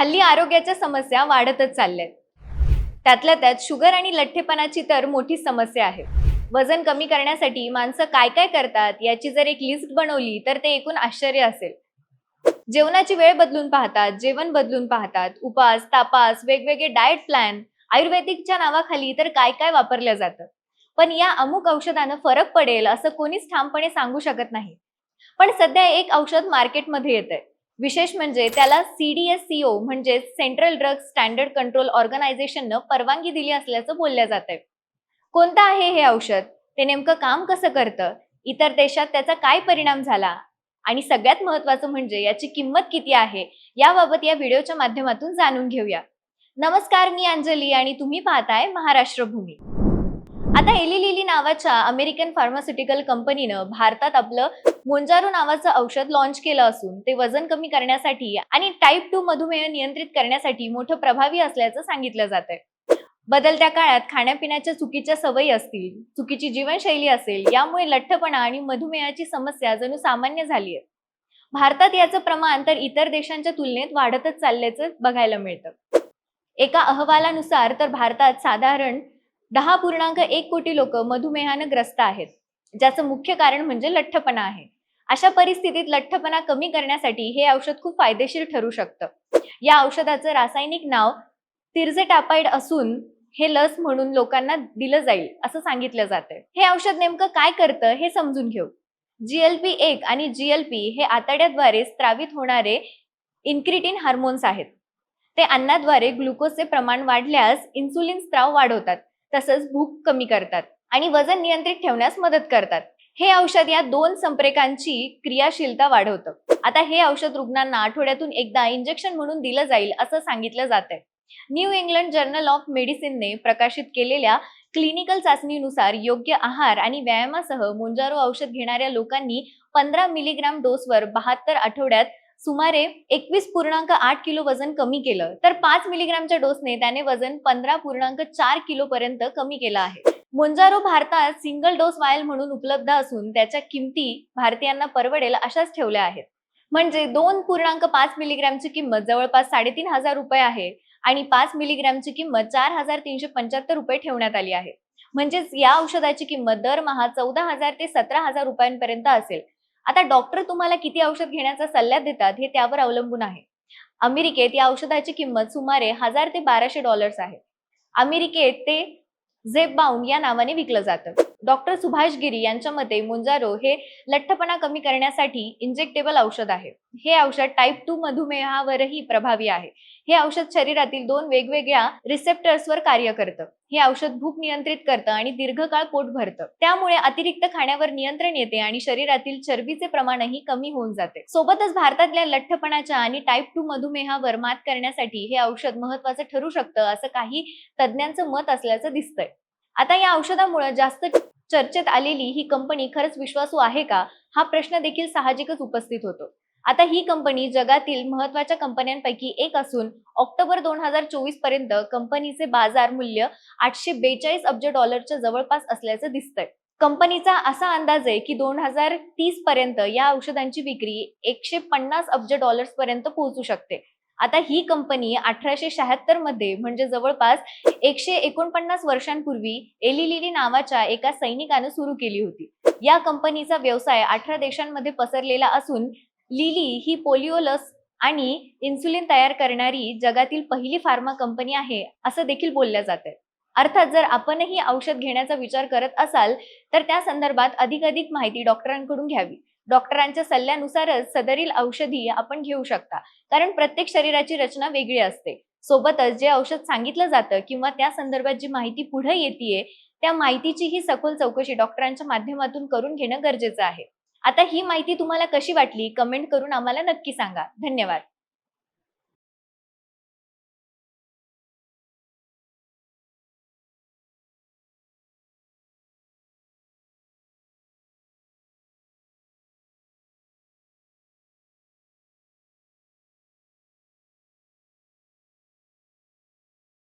हल्ली आरोग्याच्या समस्या वाढतच चालल्यात. त्यातल्या त्यात शुगर आणि लठ्ठेपणाची तर मोठी समस्या आहे. वजन कमी करण्यासाठी माणसं काय काय करतात याची जर एक लिस्ट बनवली तर ते एकूण आश्चर्य असेल. जेवणाची वेळ बदलून पाहतात जेवण बदलून पाहतात. उपास तापास वेगवेगळे डाएट प्लॅन आयुर्वेदिकच्या नावाखाली तर काय काय वापरलं जातं. पण या अमुक औषधानं फरक पडेल असं कोणीच ठामपणे सांगू शकत नाही. पण सध्या एक औषध मार्केटमध्ये येत आहे विशेष म्हणजे त्याला सीडीएससीओ म्हणजे सेंट्रल ड्रग स्टँडर्ड कंट्रोल ऑर्गनायझेशननं परवानगी दिली असल्याचं बोललं जात आहे कोणतं आहे हे औषध? ते नेमकं काम कसं करतं? इतर देशात त्याचा काय परिणाम झाला? आणि सगळ्यात महत्वाचं म्हणजे याची किंमत किती आहे? याबाबत या व्हिडिओच्या माध्यमातून जाणून घेऊया. नमस्कार मी अंजली आणि तुम्ही पाहताय महाराष्ट्र भूमी आता एली लिली नावाच्या अमेरिकन फार्मास्युटिकल कंपनीनं भारतात आपलं मोंजारो नावाचं औषध लॉन्च केलं असून ते वजन कमी करण्यासाठी आणि टाईप टू मधुमेह नियंत्रित करण्यासाठी मोठं प्रभावी असल्याचं सांगितलं जात आहे बदलत्या काळात खाण्यापिण्याच्या चुकीच्या सवयी असतील चुकीची जीवनशैली असेल यामुळे लठ्ठपणा आणि मधुमेहाची समस्या जणू सामान्य झाली आहे भारतात याचं प्रमाण तर इतर देशांच्या तुलनेत वाढतच चालल्याचं बघायला मिळतं. एका अहवालानुसार तर भारतात साधारण दहा पूर्णांक एक कोटी लोक मधुमेहानं ग्रस्त आहेत. ज्याचं मुख्य कारण म्हणजे लठ्ठपणा आहे. अशा परिस्थितीत लठ्ठपणा कमी करण्यासाठी हे औषध खूप फायदेशीर ठरू शकतं. या औषधाचं रासायनिक नाव तिर्जेटापाईड असून हे लस म्हणून लोकांना दिलं जाईल असं सांगितलं जातं हे औषध नेमकं काय करतं हे समजून घेऊ. जीएलपी एक आणि जीएलपी हे आतड्याद्वारे स्त्रावित होणारे इन्क्रिटिन हार्मोन्स आहेत. ते अन्नाद्वारे ग्लुकोजचे प्रमाण वाढल्यास इन्सुलिन स्त्राव वाढवतात. तसंच भूक कमी करतात आणि वजन नियंत्रित ठेवण्यास मदत करतात. हे औषध या दोन संप्रेरकांची क्रियाशीलता वाढवतं. आता हे औषध रुग्णांना आठवड्यातून एकदा इंजेक्शन म्हणून दिलं जाईल असं सांगितलं जात आहे न्यू इंग्लंड जर्नल ऑफ मेडिसिनने प्रकाशित केलेल्या क्लिनिकल चाचणीनुसार योग्य आहार आणि व्यायामासह मोंजारो औषध घेणाऱ्या लोकांनी पंधरा मिलीग्राम डोसवर बहात्तर आठवड्यात सुमारे एकवीस पूर्णांक आठ किलो वजन कमी केलं. तर पाच मिलीग्रामच्या डोसने त्याने वजन पंधरा पूर्णांक चार किलो पर्यंत कमी केलं आहे. मोंजारो भारतात सिंगल डोस वायल म्हणून उपलब्ध असून त्याच्या किमती भारतीयांना परवडेल अशाच ठेवल्या आहेत. म्हणजे दोन पूर्णांक पाच मिलीग्रॅमची किंमत जवळपास साडेतीन हजार रुपये आहे आणि पाच मिलीग्रॅमची किंमत चार हजार तीनशे पंच्याहत्तर रुपये ठेवण्यात आली आहे. म्हणजेच या औषधाची किंमत दरमहा चौदा हजार ते सतरा हजार रुपयांपर्यंत असेल. आता डॉक्टर तुम्हाला किती औषध घेण्याचा सल्ला देतात हे त्यावर अवलंबून आहे. अमेरिकेत या औषधाची किंमत सुमारे हजार ते बाराशे डॉलर्स आहे. अमेरिकेत ते झेपबाउंड या नावाने विकलं जातं. डॉक्टर सुभाष गिरी यांच्या मते मुंजारो हे लठ्ठपणा कमी करण्यासाठी इंजेक्टेबल औषध आहे. हे औषध टाईप टू मधुमेहावरही प्रभावी आहे. हे औषध शरीरातील दोन वेगवेगळ्या रिसेप्टर्सवर कार्य करतं. हे औषध भूक नियंत्रित करतं आणि दीर्घकाळ पोट भरतं. त्यामुळे अतिरिक्त खाण्यावर नियंत्रण येते आणि शरीरातील चरबीचे प्रमाणही कमी होऊन जाते. सोबतच भारतातल्या लठ्ठपणाच्या आणि टाईप टू मधुमेहावर मात करण्यासाठी हे औषध महत्वाचं ठरू शकतं असं काही तज्ज्ञांचं मत असल्याचं दिसतंय. आता या औषधामुळे जास्त चर्चेत आलेली ही कंपनी खरंच विश्वासू आहे का? हा प्रश्न देखील साहजिकच उपस्थित होतो. आता ही कंपनी जगातील महत्त्वाच्या कंपन्यांपैकी एक असून ऑक्टोबर दोन हजार चोवीसपर्यंत कंपनीचे बाजार मूल्य आठशे बेचाळीस अब्ज डॉलरच्या जवळपास असल्याचं दिसतंय. कंपनीचा असा अंदाज आहे की दोन हजार तीस पर्यंत या औषधांची विक्री एकशे पन्नास अब्ज डॉलर्स पर्यंत पोहोचू शकते. आता ही कंपनी अठराशे शहात्तरमध्ये म्हणजे जवळपास एकशे एकोणपन्नास वर्षांपूर्वी एलिलिली नावाच्या एका सैनिकानं सुरू केली होती. या कंपनीचा व्यवसाय अठरा देशांमध्ये पसरलेला असून लिली ही पोलिओ लस आणि इन्सुलिन तयार करणारी जगातील पहिली फार्मा कंपनी आहे असं देखील बोलल्या जाते अर्थात जर आपणही औषध घेण्याचा विचार करत असाल तर त्या संदर्भात अधिक अधिक माहिती डॉक्टरांकडून घ्यावी. डॉक्टरांच्या सल्ल्यानुसारच सदरील औषधी आपण घेऊ शकता. कारण प्रत्येक शरीराची रचना वेगळी असते. सोबतच जे औषध सांगितलं जातं किंवा त्या संदर्भात जी माहिती पुढे येते त्या माहितीची ही सखोल चौकशी डॉक्टरांच्या माध्यमातून करून घेणं गरजेचं आहे. आता ही माहिती तुम्हाला कशी वाटली? कमेंट करून आम्हाला नक्की सांगा. धन्यवाद.